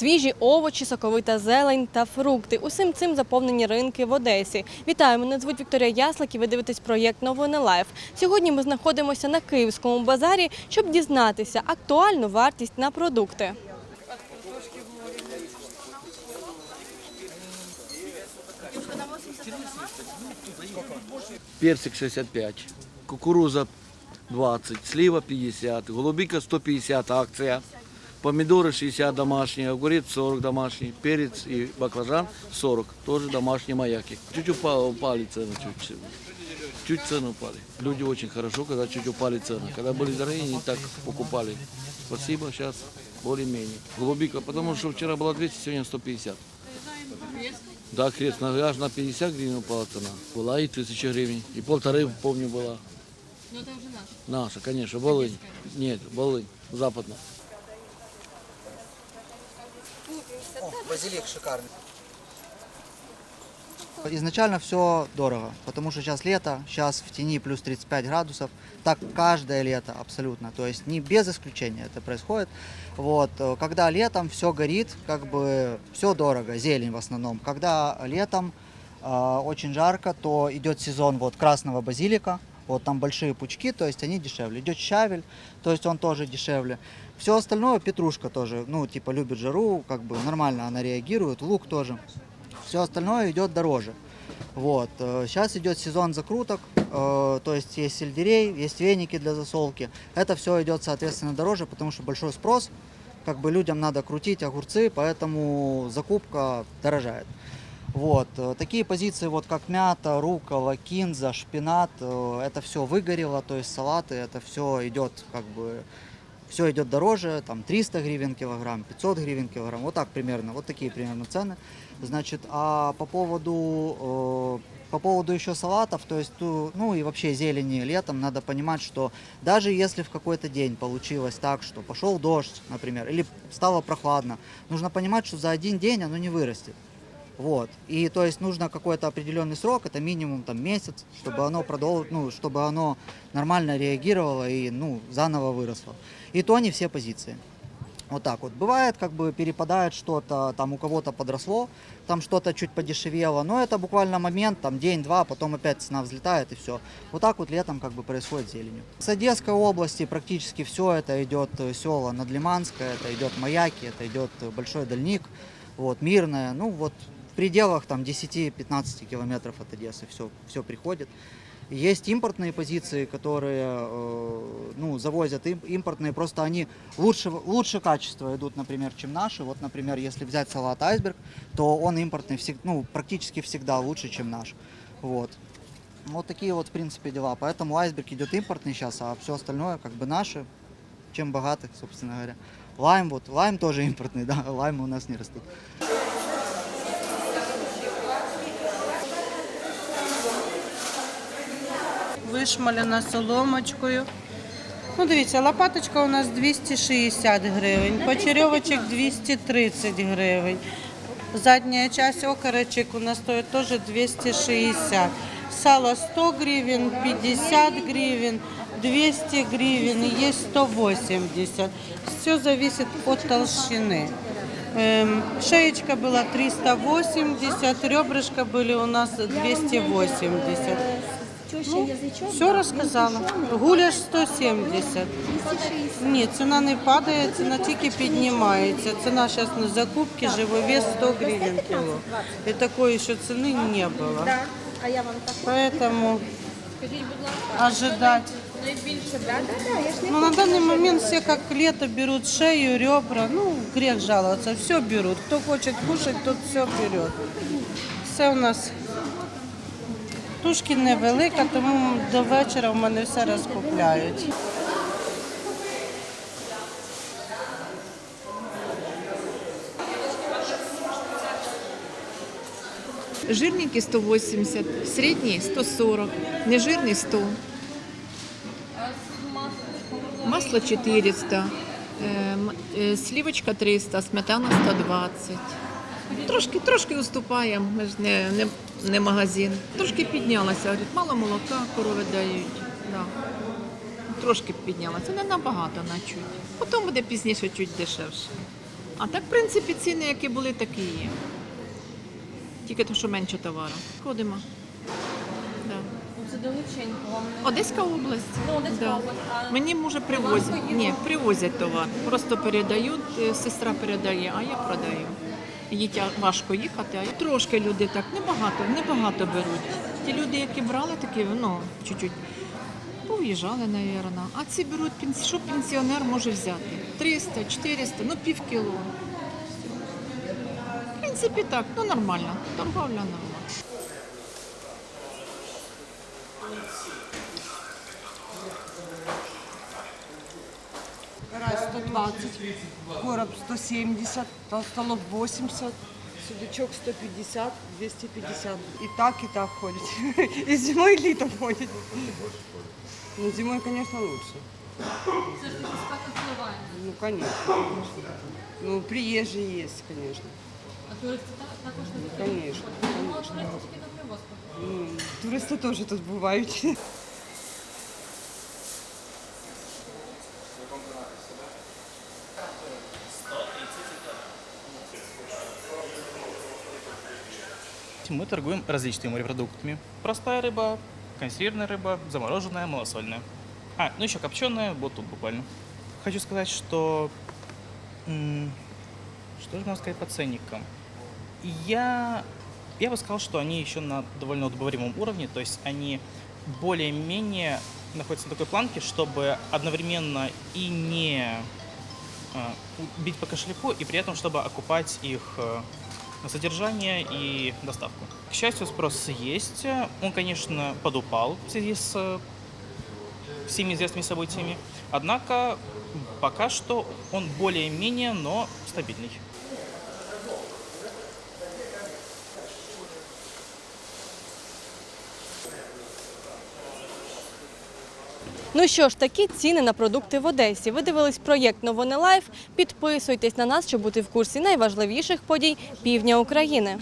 Свіжі овочі, соковита зелень та фрукти. Усім цим заповнені ринки в Одесі. Вітаю, мене звуть Вікторія Яслик і ви дивитесь проєкт Новини Лайф. Сьогодні ми знаходимося на Київському базарі, щоб дізнатися актуальну вартість на продукти. персик 65, кукуруза 20, слива 50, голубика 150 акция, помидоры 60 домашние, огурец 40 домашний, перец и баклажан 40, тоже домашние маяки. Чуть упали, упали цены, чуть, чуть цены упали. Люди очень хорошо, когда чуть упали цены. Когда были дорогие, не так покупали. Спасибо, сейчас более-менее. Голубика, потому что вчера было 200, сегодня 150. Да, крест, аж на 50 гривен упала цена. Была и 1000 гривен, и полторы, помню, была. Ну це вже наш. Наша, конечно, Волынь. Нет, Волынь, западная. О, базилик шикарный. Изначально все дорого, потому что сейчас лето, сейчас в тени плюс 35 градусов. Так каждое лето абсолютно, то есть не без исключения это происходит. Вот, э, когда летом все горит, как бы все дорого, зелень в основном. Когда летом э, очень жарко, то идет сезон вот красного базилика, вот там большие пучки, то есть они дешевле. Идет щавель, то есть он тоже дешевле. Все остальное, петрушка тоже, ну, типа любит жару, как бы нормально она реагирует, лук тоже. Все остальное идет дороже. Вот. Сейчас идет сезон закруток, э, то есть есть сельдерей, есть веники для засолки. Это все идет, соответственно, дороже, потому что большой спрос, как бы людям надо крутить огурцы, поэтому закупка дорожает. Вот. э, Такие позиции, вот как мята, рукола, кинза, шпинат, э, это все выгорело, то есть салаты, это все идет как бы все идет дороже, там 300 гривен килограмм, 500 гривен килограмм, вот так примерно, вот такие примерно цены. Значит, а по поводу, э, по поводу еще салатов, то есть, ту- ну и вообще зелени летом, надо понимать, что даже если в какой-то день получилось так, что пошел дождь, например, или стало прохладно, нужно понимать, что за один день оно не вырастет. Вот. И то есть нужно какой-то определенный срок, это минимум там месяц, чтобы оно продол... ну, чтобы оно нормально реагировало и ну, заново выросло. И то не все позиции. Вот так вот. Бывает, как бы перепадает что-то, там у кого-то подросло, там что-то чуть подешевело, но это буквально момент, там день-два, потом опять цена взлетает и все. Вот так вот летом как бы происходит с зеленью. С Одесской области практически все это идет э, села Надлиманское, это идет Маяки, это идет э, Большой Дальник, вот, Мирное, ну вот пределах там 10-15 километров от Одессы все, все приходит. Есть импортные позиции, которые э, ну, завозят им- импортные, просто они лучше, лучше качества идут, например, чем наши. Вот, например, если взять салат айсберг, то он импортный ну, практически всегда лучше, чем наш. Вот. Вот такие вот, в принципе, дела. Поэтому айсберг идет импортный сейчас, а все остальное как бы наши, чем богатых, собственно говоря. Лайм вот, лайм тоже импортный, да, лаймы у нас не растут. вишмалена соломочкою. Ну, дивіться, лопаточка у нас 260 гривень, почерьовочок 230 гривень. Задня часть окорочек у нас стоит тоже 260. Сало 100 гривен, 50 гривен, 200 гривен, и есть 180. Все зависит от толщины. Эм, Шеечка была 380, ребрышка были у нас 280. Ну, все розказала. Гуляш 170. Ні, ціна не падає, ціна тільки піднімається. Ціна зараз на закупки, живовес 100 гривень кіло. І такої ще ціни не було. А я вам так Поэтому скажіть, будь ласка, ожидать. найбільше, да, да, да, я ж не Ну, на данный момент все как лето берут шею, ребра. Ну, грех жаловаться, все берут. Кто хочет кушать, тот все берет. Все у нас тушки невелика, тому до вечора в мене все розкупляють. Жирненький 180, средний 140, нежирный 100. Масло 400, е, м- е, сливочка 300, сметана 120. Трошки, трошки уступаємо, ми ж не, не, не магазин. Трошки піднялася, говорить, мало молока корови дають. Да. Трошки піднялася, не набагато на чуть. Потім буде пізніше чуть дешевше. А так, в принципі, ціни, які були, такі є. Тільки то, що менше товару. Ходимо. Да. Це далеченько вам. Одеська область. Ну, Одеська Да. область, а Мені може привозять. Ні, привозять товар. Просто передають, е, сестра передає, а я продаю. Їй важко їхати, а трошки люди так, небагато, небагато беруть. Ті люди, які брали, такі, ну, чуть-чуть пов'їжджали, напевно. А ці беруть, що пенсіонер може взяти? 300, 400, ну пів кіло. В принципі, так, ну нормально. Торговля нормальна. 120, короб 170, толстолоб 80, судачок 150, 250. И так, и так ходит. И зимой, и летом ходит. Ну, зимой, конечно, лучше. Ну, конечно. конечно. Ну, приезжие есть, конечно. А не Конечно, конечно. Ну, туристи тоже тут бувають. Мы торгуем различными морепродуктами. Простая рыба, консервированная рыба, замороженная, малосольная. А, ну еще копченая, вот тут буквально. Хочу сказать, что... Что же можно сказать по ценникам? Я, я бы сказал, что они еще на довольно удобоваримом уровне, то есть они более-менее находятся на такой планке, чтобы одновременно и не а, бить по кошельку, и при этом, чтобы окупать их э, на содержание и доставку. К счастью, спрос есть. Он, конечно, подупал в связи с э, всеми известными событиями. Однако пока что он более-менее, но стабильный. Ну що ж, такі ціни на продукти в Одесі. Ви дивились проєкт Новини Лайф. Підписуйтесь на нас, щоб бути в курсі найважливіших подій півдня України.